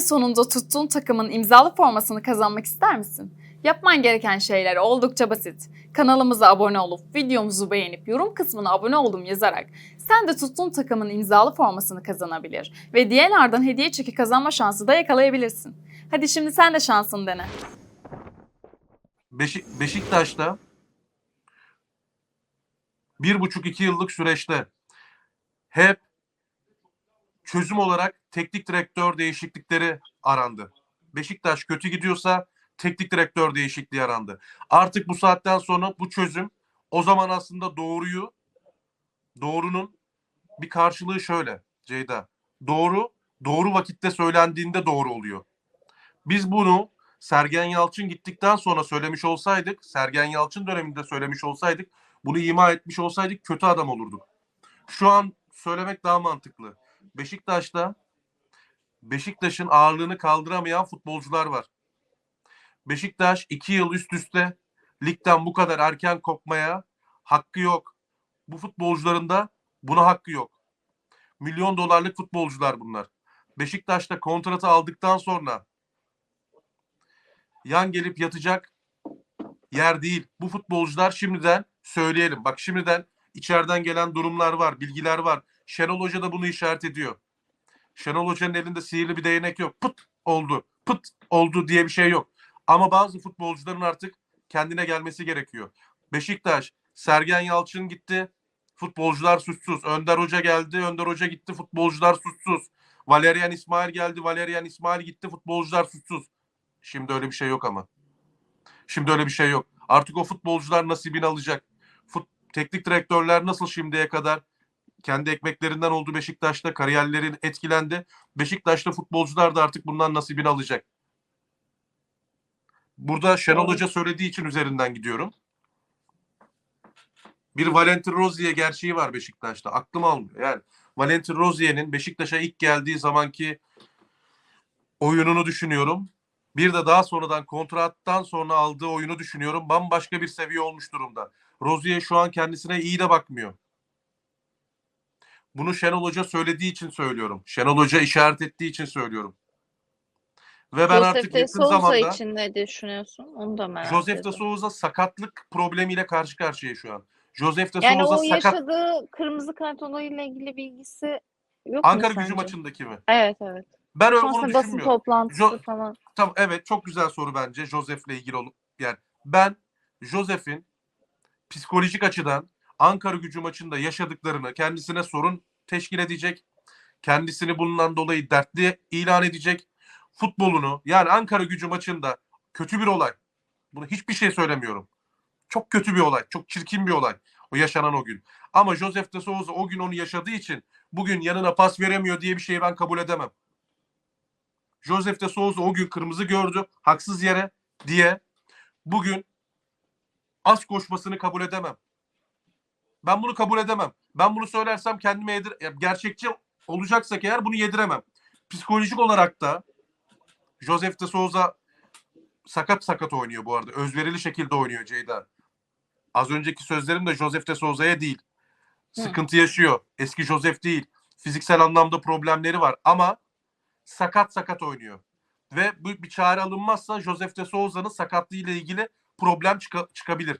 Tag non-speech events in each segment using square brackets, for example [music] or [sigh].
sonunda tuttuğun takımın imzalı formasını kazanmak ister misin? Yapman gereken şeyler oldukça basit. Kanalımıza abone olup videomuzu beğenip yorum kısmına abone oldum yazarak sen de tuttuğun takımın imzalı formasını kazanabilir ve DLR'dan hediye çeki kazanma şansı da yakalayabilirsin. Hadi şimdi sen de şansını dene. Beşik, Beşiktaş'ta bir buçuk iki yıllık süreçte hep çözüm olarak teknik direktör değişiklikleri arandı. Beşiktaş kötü gidiyorsa teknik direktör değişikliği arandı. Artık bu saatten sonra bu çözüm o zaman aslında doğruyu doğrunun bir karşılığı şöyle Ceyda. Doğru doğru vakitte söylendiğinde doğru oluyor. Biz bunu Sergen Yalçın gittikten sonra söylemiş olsaydık, Sergen Yalçın döneminde söylemiş olsaydık, bunu ima etmiş olsaydık kötü adam olurduk. Şu an söylemek daha mantıklı. Beşiktaş'ta Beşiktaş'ın ağırlığını kaldıramayan futbolcular var. Beşiktaş iki yıl üst üste ligden bu kadar erken kopmaya hakkı yok. Bu futbolcuların da buna hakkı yok. Milyon dolarlık futbolcular bunlar. Beşiktaş'ta kontratı aldıktan sonra yan gelip yatacak yer değil. Bu futbolcular şimdiden söyleyelim. Bak şimdiden içeriden gelen durumlar var, bilgiler var. Şenol Hoca da bunu işaret ediyor. Şenol Hoca'nın elinde sihirli bir değnek yok. Pıt oldu, pıt oldu diye bir şey yok. Ama bazı futbolcuların artık kendine gelmesi gerekiyor. Beşiktaş, Sergen Yalçın gitti. Futbolcular suçsuz. Önder Hoca geldi. Önder Hoca gitti. Futbolcular suçsuz. Valerian İsmail geldi. Valerian İsmail gitti. Futbolcular suçsuz. Şimdi öyle bir şey yok ama. Şimdi öyle bir şey yok. Artık o futbolcular nasibini alacak. Fut, teknik direktörler nasıl şimdiye kadar kendi ekmeklerinden oldu Beşiktaş'ta kariyerlerin etkilendi. Beşiktaş'ta futbolcular da artık bundan nasibini alacak. Burada Şenol. Hoca söylediği için üzerinden gidiyorum. Bir Valentin Rozier gerçeği var Beşiktaş'ta. Aklım almıyor. Yani Valentin Rozier'in Beşiktaş'a ilk geldiği zamanki oyununu düşünüyorum. Bir de daha sonradan kontrattan sonra aldığı oyunu düşünüyorum. Bambaşka bir seviye olmuş durumda. Rozier şu an kendisine iyi de bakmıyor. Bunu Şenol Hoca söylediği için söylüyorum. Şenol Hoca işaret ettiği için söylüyorum. Ve ben artık Josef de yakın Souza zamanda için ne düşünüyorsun? Onu da merak Josef de ediyorum. Souza sakatlık problemiyle karşı karşıya şu an. Josef de Yani Souza o sakat. yaşadığı kırmızı kart olayıyla ilgili bilgisi yok Ankara gücü maçındaki mi? Evet evet. Ben öyle onu Sonrasında basın düşünmüyorum. toplantısı Jo- falan. Tamam evet çok güzel soru bence Josef'le ilgili olup yani ben Josef'in psikolojik açıdan Ankara Gücü maçında yaşadıklarını kendisine sorun teşkil edecek. Kendisini bundan dolayı dertli ilan edecek. Futbolunu yani Ankara Gücü maçında kötü bir olay. Bunu hiçbir şey söylemiyorum. Çok kötü bir olay. Çok çirkin bir olay. O yaşanan o gün. Ama Josef de Souza o gün onu yaşadığı için bugün yanına pas veremiyor diye bir şeyi ben kabul edemem. Josef de Souza o gün kırmızı gördü haksız yere diye bugün az koşmasını kabul edemem. Ben bunu kabul edemem. Ben bunu söylersem kendime yedir gerçekçi olacaksak eğer bunu yediremem. Psikolojik olarak da Josef de Souza sakat sakat oynuyor bu arada. Özverili şekilde oynuyor Ceyda. Az önceki sözlerim de Josef de Souza'ya değil. Sıkıntı yaşıyor. Eski Josef değil. Fiziksel anlamda problemleri var ama sakat sakat oynuyor. Ve bu bir çare alınmazsa Josef de Souza'nın sakatlığı ile ilgili problem çıka- çıkabilir.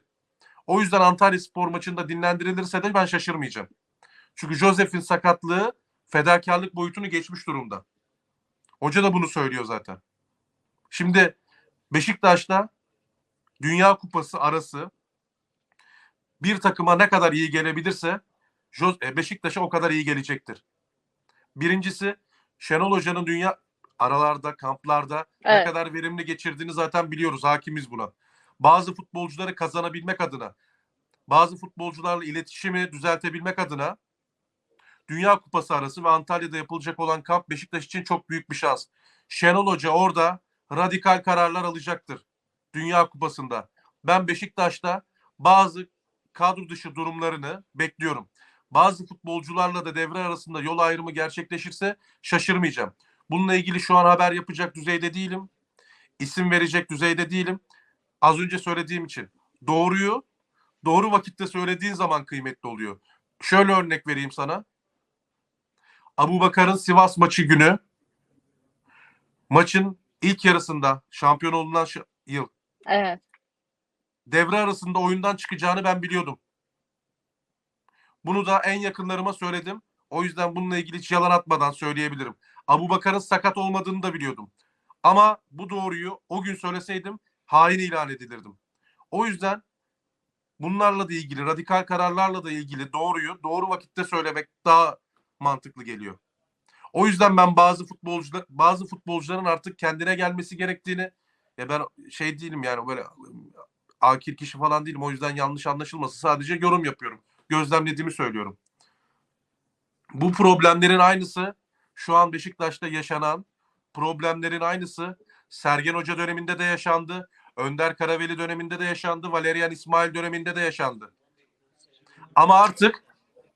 O yüzden Antalya Spor maçında dinlendirilirse de ben şaşırmayacağım. Çünkü Josef'in sakatlığı fedakarlık boyutunu geçmiş durumda. Hoca da bunu söylüyor zaten. Şimdi Beşiktaş'ta Dünya Kupası arası bir takıma ne kadar iyi gelebilirse e, Beşiktaş'a o kadar iyi gelecektir. Birincisi Şenol Hoca'nın dünya aralarda, kamplarda ne Evet. kadar verimli geçirdiğini zaten biliyoruz. Hakimiz buna. Bazı futbolcuları kazanabilmek adına, bazı futbolcularla iletişimi düzeltebilmek adına Dünya Kupası arası ve Antalya'da yapılacak olan kamp Beşiktaş için çok büyük bir şans. Şenol Hoca orada radikal kararlar alacaktır. Dünya Kupası'nda. Ben Beşiktaş'ta bazı kadro dışı durumlarını bekliyorum. Bazı futbolcularla da devre arasında yol ayrımı gerçekleşirse şaşırmayacağım. Bununla ilgili şu an haber yapacak düzeyde değilim. İsim verecek düzeyde değilim. Az önce söylediğim için doğruyu doğru vakitte söylediğin zaman kıymetli oluyor. Şöyle örnek vereyim sana. Abu Bakar'ın Sivas maçı günü Maçın ilk yarısında şampiyon olunan yıl Evet. devre arasında oyundan çıkacağını ben biliyordum. Bunu da en yakınlarıma söyledim. O yüzden bununla ilgili hiç yalan atmadan söyleyebilirim. Abu Bakar'ın sakat olmadığını da biliyordum. Ama bu doğruyu o gün söyleseydim hain ilan edilirdim. O yüzden bunlarla da ilgili, radikal kararlarla da ilgili doğruyu doğru vakitte söylemek daha mantıklı geliyor. O yüzden ben bazı futbolcular bazı futbolcuların artık kendine gelmesi gerektiğini ya ben şey değilim yani böyle akil kişi falan değilim. O yüzden yanlış anlaşılması sadece yorum yapıyorum. Gözlemlediğimi söylüyorum. Bu problemlerin aynısı şu an Beşiktaş'ta yaşanan problemlerin aynısı Sergen Hoca döneminde de yaşandı. Önder Karaveli döneminde de yaşandı. Valerian İsmail döneminde de yaşandı. Ama artık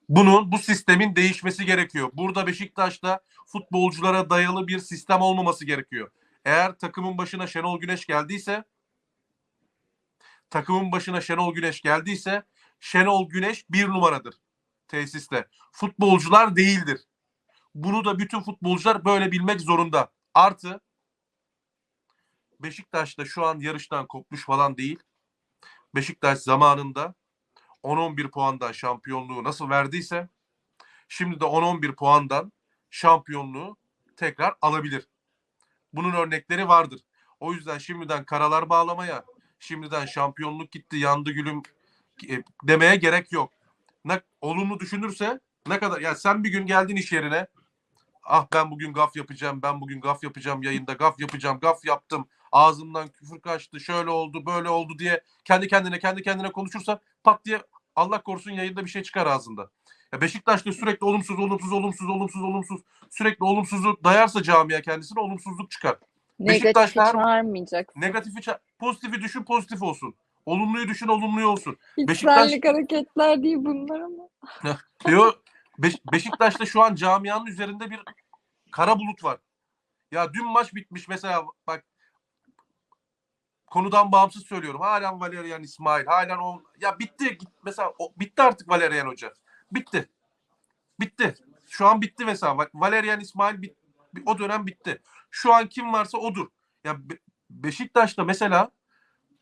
bunun bu sistemin değişmesi gerekiyor. Burada Beşiktaş'ta futbolculara dayalı bir sistem olmaması gerekiyor. Eğer takımın başına Şenol Güneş geldiyse takımın başına Şenol Güneş geldiyse Şenol Güneş bir numaradır tesiste. Futbolcular değildir. Bunu da bütün futbolcular böyle bilmek zorunda. Artı Beşiktaş'ta şu an yarıştan kopmuş falan değil. Beşiktaş zamanında 10-11 puandan şampiyonluğu nasıl verdiyse şimdi de 10-11 puandan şampiyonluğu tekrar alabilir. Bunun örnekleri vardır. O yüzden şimdiden karalar bağlamaya, şimdiden şampiyonluk gitti, yandı gülüm e, demeye gerek yok. Ne olumlu düşünürse ne kadar ya sen bir gün geldin iş yerine ah ben bugün gaf yapacağım, ben bugün gaf yapacağım yayında gaf yapacağım, gaf yaptım. Ağzımdan küfür kaçtı, şöyle oldu, böyle oldu diye kendi kendine kendi kendine konuşursa pat diye Allah korusun yayında bir şey çıkar ağzında. Ya Beşiktaş'ta sürekli olumsuz, olumsuz, olumsuz, olumsuz, olumsuz, sürekli olumsuzu dayarsa camia kendisine olumsuzluk çıkar. Negatifi çağırmayacaksın. Negatifi, ça- pozitifi düşün, pozitif olsun. Olumluyu düşün, olumluyu olsun. Hiç Beşiktaş- hareketler değil bunlar ama. Diyor Beş- Beşiktaş'ta şu an camianın üzerinde bir kara bulut var. Ya dün maç bitmiş mesela bak konudan bağımsız söylüyorum. Halen Valerian İsmail, halen o ya bitti git mesela o, bitti artık Valerian Hoca. Bitti. Bitti. Şu an bitti mesela. Valerian İsmail bit, o dönem bitti. Şu an kim varsa odur. Ya Be- Beşiktaş'ta mesela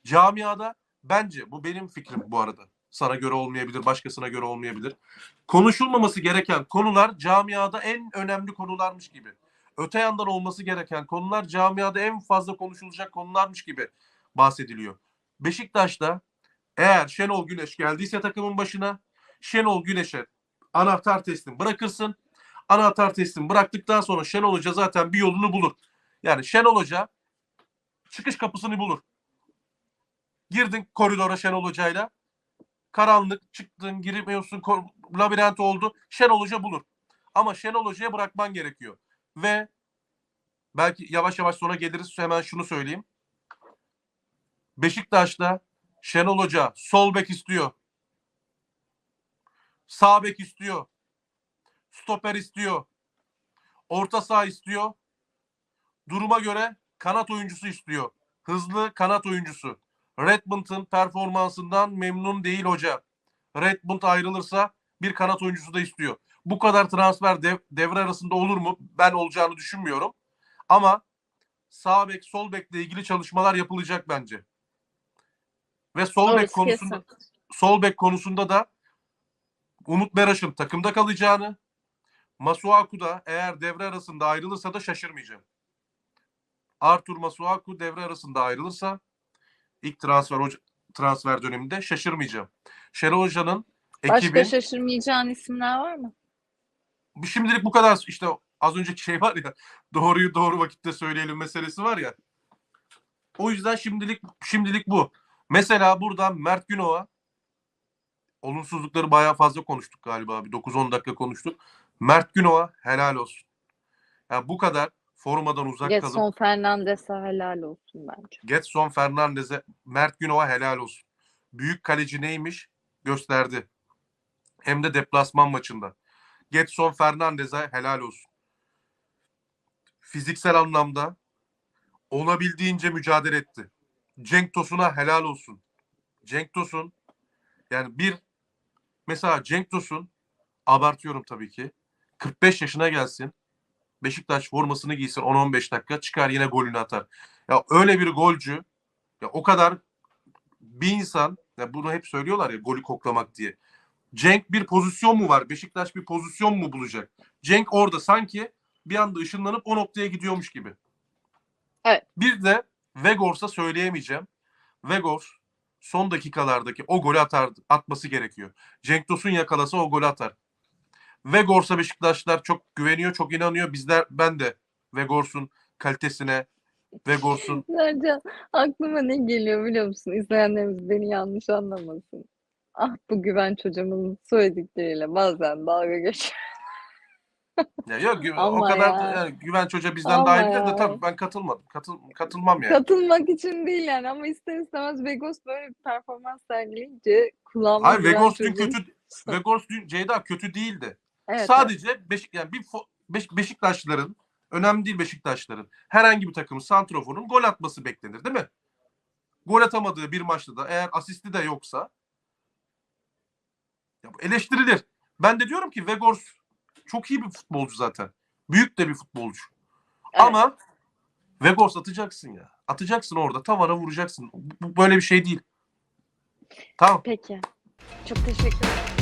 camiada bence bu benim fikrim bu arada. Sana göre olmayabilir, başkasına göre olmayabilir. Konuşulmaması gereken konular camiada en önemli konularmış gibi. Öte yandan olması gereken konular camiada en fazla konuşulacak konularmış gibi bahsediliyor. Beşiktaş'ta eğer Şenol Güneş geldiyse takımın başına Şenol Güneş'e anahtar teslim bırakırsın. Anahtar teslim bıraktıktan sonra Şenol Hoca zaten bir yolunu bulur. Yani Şenol Hoca çıkış kapısını bulur. Girdin koridora Şenol Hoca'yla. Karanlık çıktın giremiyorsun ko- labirent oldu. Şenol Hoca bulur. Ama Şenol Hoca'ya bırakman gerekiyor. Ve belki yavaş yavaş sonra geliriz hemen şunu söyleyeyim. Beşiktaş'ta Şenol Hoca sol bek istiyor. Sağ bek istiyor. Stoper istiyor. Orta saha istiyor. Duruma göre kanat oyuncusu istiyor. Hızlı kanat oyuncusu. Redmond'ın performansından memnun değil hoca. Redmond ayrılırsa bir kanat oyuncusu da istiyor. Bu kadar transfer dev- devre arasında olur mu? Ben olacağını düşünmüyorum. Ama sağ bek, sol bekle ilgili çalışmalar yapılacak bence. Ve sol bek konusunda kesin. sol bek konusunda da Umut Meraş'ın takımda kalacağını, Masuaku da eğer devre arasında ayrılırsa da şaşırmayacağım. Artur Masuaku devre arasında ayrılırsa ilk transfer transfer döneminde şaşırmayacağım. Şenol Hoca'nın Başka ekibin şaşırmayacağın isimler var mı? şimdilik bu kadar işte az önceki şey var ya doğruyu doğru vakitte söyleyelim meselesi var ya. O yüzden şimdilik şimdilik bu. Mesela buradan Mert Günok'a olumsuzlukları bayağı fazla konuştuk galiba. Bir 9-10 dakika konuştuk. Mert Günok'a helal olsun. Yani bu kadar formadan uzak kalıp Getson Fernandes'e helal olsun bence. Getson Fernandez'e Mert Günok'a helal olsun. Büyük kaleci neymiş gösterdi. Hem de deplasman maçında. Getson Fernandez'e helal olsun. Fiziksel anlamda olabildiğince mücadele etti. Cenk Tosun'a helal olsun. Cenk Tosun yani bir mesela Cenk Tosun abartıyorum tabii ki 45 yaşına gelsin Beşiktaş formasını giysin 10-15 dakika çıkar yine golünü atar. Ya öyle bir golcü ya o kadar bir insan ya bunu hep söylüyorlar ya golü koklamak diye. Cenk bir pozisyon mu var? Beşiktaş bir pozisyon mu bulacak? Cenk orada sanki bir anda ışınlanıp o noktaya gidiyormuş gibi. Evet. Bir de Vegors'a söyleyemeyeceğim. Vegors son dakikalardaki o golü atar, atması gerekiyor. Cenk Tosun yakalasa o golü atar. Vegors'a Beşiktaşlar çok güveniyor, çok inanıyor. Bizler ben de Vegors'un kalitesine, Vegors'un [laughs] Sercan aklıma ne geliyor biliyor musun? İzleyenlerimiz beni yanlış anlamasın. Ah bu güvenç hocamın söyledikleriyle bazen dalga geçiyor. Ya yok gü- o Ama kadar ya. yani Güvenç Hoca bizden Ama daha iyi bilir de ya. tabii ben katılmadım. Katıl, katılmam yani. Katılmak için değil yani ama ister istemez Vegos böyle bir performans sergileyince kulağıma Hayır Vegors dün kötü [laughs] Vegors dün Ceyda kötü değildi. Evet, Sadece Beşik yani bir fo- Beş- Beşiktaşlıların önemli değil Beşiktaşların. Herhangi bir takımın santroforun gol atması beklenir değil mi? Gol atamadığı bir maçta da eğer asisti de yoksa ya bu eleştirilir. Ben de diyorum ki Vegors çok iyi bir futbolcu zaten. Büyük de bir futbolcu. Evet. Ama Vegors atacaksın ya. Atacaksın orada tavana vuracaksın. Bu böyle bir şey değil. Tamam. Peki. Çok teşekkür ederim.